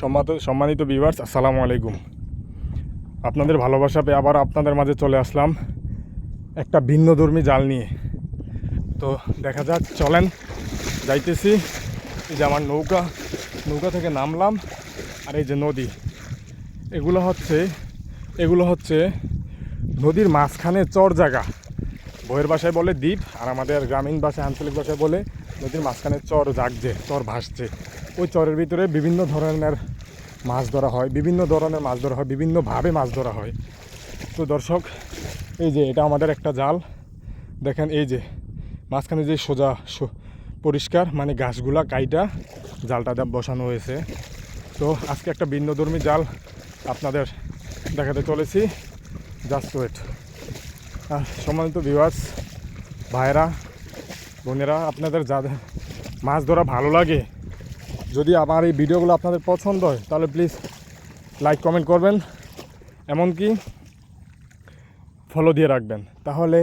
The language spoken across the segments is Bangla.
সম্মানিত সম্মানিত ভিউয়ার্স আসসালামু আলাইকুম। আপনাদের ভালোবাসা পেয়ে আবার আপনাদের মাঝে চলে আসলাম একটা ভিন্নধর্মী জাল নিয়ে। তো দেখা যাক, চলেন, যাইতেছি। এই যে আমার নৌকা নৌকা থেকে নামলাম, আর এই যে নদী। এগুলো হচ্ছে এগুলো হচ্ছে নদীর মাঝখানে চর জায়গা। বইয়ের ভাষায় বলে দ্বীপ, আর আমাদের গ্রামীণ ভাষায়, আঞ্চলিক ভাষায় বলে নদীর মাঝখানে চর জাগছে, চর ভাসছে। ওই চরের ভিতরে বিভিন্ন ধরনের মাছ ধরা হয়, বিভিন্ন ধরনের মাছ ধরা হয়, বিভিন্নভাবে মাছ ধরা হয়। তো দর্শক, এই যে এটা আমাদের একটা জাল। দেখেন এই যে, মাঝখানে যে সোজা পরিষ্কার মানে ঘাসগুলা কাইটা জালটা বসানো হয়েছে। তো আজকে একটা ভিন্নধর্মী জাল আপনাদের দেখাতে চলেছি জাস্ট ওয়েট আর সম্মানিত ভিউয়ার্স ভাইরা বোনেরা, আপনাদের যাদের মাছ ধরা ভালো লাগে, যদি আমার এই ভিডিওগুলো আপনাদের পছন্দ হয়, তাহলে প্লিজ লাইক কমেন্ট করবেন। এমনকি ফলো দিয়ে রাখবেন। তাহলে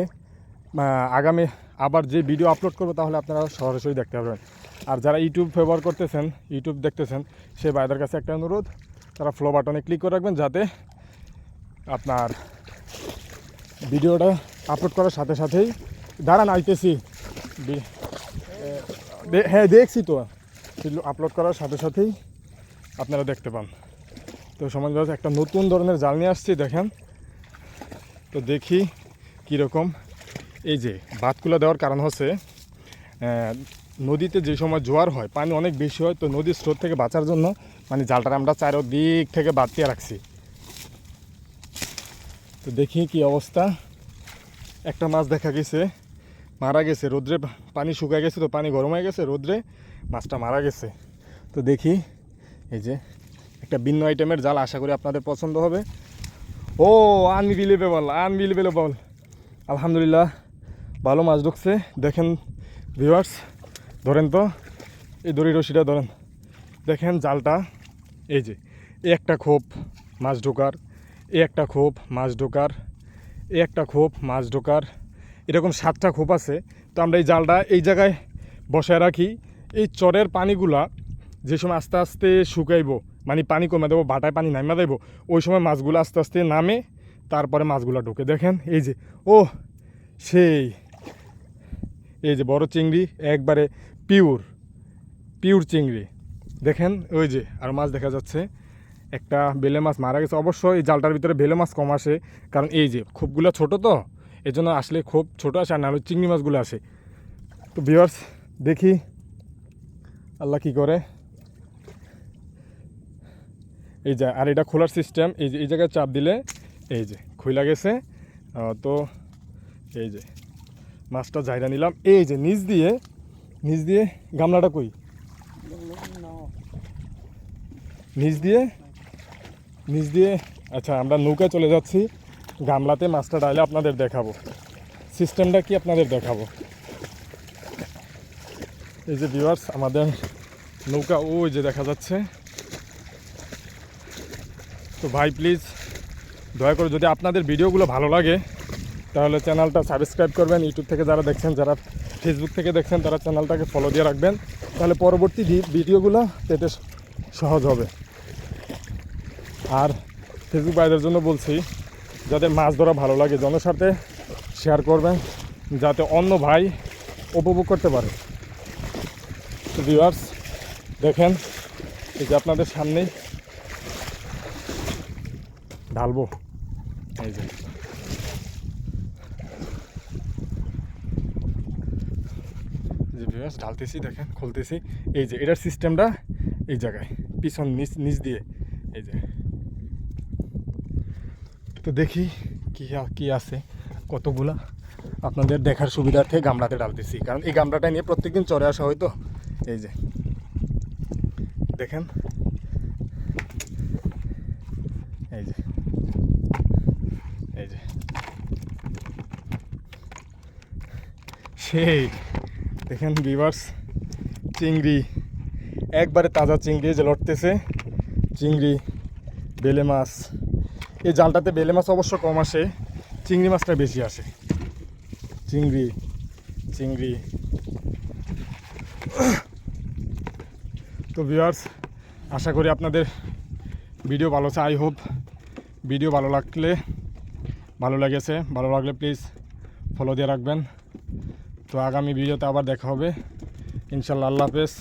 আগামী আবার যে ভিডিও আপলোড করব, তাহলে আপনারা সরাসরি দেখতে পারবেন। আর যারা ইউটিউব ব্যবহার করতেছেন, ইউটিউব দেখতেছেন, সে ভাইদের কাছে একটা অনুরোধ, তারা ফ্লো বাটনে ক্লিক করে রাখবেন, যাতে আপনার ভিডিওটা আপলোড করার সাথে সাথেই দাঁড়ান, আইতেছি। হ্যাঁ দেখছি তো। আপলোড করার সাথে সাথেই আপনারা দেখতে পান। তো সমাজ একটা নতুন ধরনের জাল নিয়ে আসছি, দেখেন। তো দেখি কীরকম। এই যে বাতকুলা দেওয়ার কারণ হচ্ছে নদীতে যে সময় জোয়ার হয়, পানি অনেক বেশি হয়, তো নদীর স্রোত থেকে বাঁচার জন্য মানে জালটা আমরা চারোদিক থেকে বাতিয়ে রাখছি। তো দেখি কি অবস্থা। একটা মাছ দেখা গেছে মারা গেছে, রোদ্রে পানি শুকায় গেছে তো, পানি গরম হয়ে গেছে, রোদ্রে মাছটা মারা গেছে। তো দেখি, এই যে একটা ভিন্ন আইটেমের জাল, আশা করি আপনাদের পছন্দ হবে। ও আনবিলিভেবল আনবিলিভেবল আলহামদুলিল্লাহ, ভালো মাছ ঢুকছে। দেখেন ভিউয়ার্স ধরেন তো, এই দড়ি রশিটা ধরেন। দেখেন জালটা, এই যে একটা খোপ মাছ ঢোকার একটা খোপ মাছ ঢোকার একটা খোপ মাছ ঢোকার। এরকম সাতটা খোপ আছে। তো আমরা এই জালটা এই জায়গায় বসায় রাখি। এই চরের পানিগুলা যে সময় আস্তে আস্তে শুকাইবো মানে পানি কমে দেবো, বাটায় পানি নামা দেবো, ওই সময় মাছগুলো আস্তে আস্তে নামে, তারপরে মাছগুলো ঢোকে। দেখেন, এই যে ও সেই, এই যে বড় চিংড়ি, একবারে পিওর পিওর চিংড়ি। দেখেন, ওই যে, আর মাছ দেখা যাচ্ছে। একটা বেলে মাছ মারা গেছে। অবশ্য এই জালটার ভিতরে বেলে মাছ কম আসে, কারণ এই যে, খোপগুলো ছোট তো এই জন্য আসলে খুব ছোট আছে আর নাহলে চিংড়ি মাছগুলো আছে। তো ভিওয়ার্স দেখি আল্লাহ কি করে। এই যে, আর এটা খোলার সিস্টেম এই যে, এই জায়গায় চাপ দিলে এই যে, খুইলা গেছে। তো এই যে, মাছটা জায়গা নিলাম। এই যে, নিচ দিয়ে নিচ দিয়ে গামলাটা কই? নিচ দিয়ে নিচ দিয়ে আচ্ছা আমরা নৌকায় চলে যাচ্ছি। গামলাতে মাছটা ডাইলে আপনাদের দেখাবো। সিস্টেমটা কি আপনাদের দেখাবো। এই যে ভিউয়ার্স আমাদের নৌকা ওই যে দেখা যাচ্ছে। তো ভাই প্লিজ দয়া করে যদি আপনাদের ভিডিওগুলো ভালো লাগে, তাহলে চ্যানেলটা সাবস্ক্রাইব করবেন। ইউটিউব থেকে যারা দেখছেন, যারা ফেসবুক থেকে দেখছেন, তারা চ্যানেলটাকে ফলো দিয়ে রাখবেন। তাহলে পরবর্তী ভিডিওগুলো পেতে সহজ হবে। আর ফেসবুক ভাইদের জন্য বলছি যাদের মাছ ধরা ভালো লাগে জনস্বার্থে শেয়ার করবেন, যাতে অন্য ভাই উপভোগ করতে পারে। ভিউয়ার্স দেখেন, এই যে আপনাদের সামনেই ঢালবো। এই যে। এই যে ভিউয়ার্স ঢালতেছি, দেখেন, খুলতেছি। এই যে, এটার সিস্টেমটা এই জায়গায়, পিছন, নিচ নিচ দিয়ে। এই যে। তো দেখি কি কি আছে, কতগুলা। আপনাদের দেখার সুবিধার্থে গামলাতে ডালতেছি। কারণ এই গামলাটা নিয়ে প্রত্যেকদিন চলে আসা হয় তো। এই যে, দেখেন। এই যে এই যে। সেই, দেখেন বিভার্স চিংড়ি, একবারে তাজা চিংড়ি যে লড়তেছে চিংড়ি, বেলে মাছ এই জালটাতে বেলে মাছ অবশ্য কম আসে, চিংড়ি মাছটা বেশি আসে। চিংড়ি চিংড়ি। তো ভিউয়ার্স আশা করি আপনাদের ভিডিও ভালো আছে আই হোপ ভিডিও ভালো লাগলে, ভালো লেগেছে, ভালো লাগলে প্লিজ ফলো দিয়ে রাখবেন। তো আগামী ভিডিওতে আবার দেখা হবে। ইনশাল্লাহ আল্লাহ হাফেজ।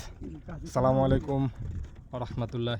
সালামু আলাইকুম রহমতুল্লাহ।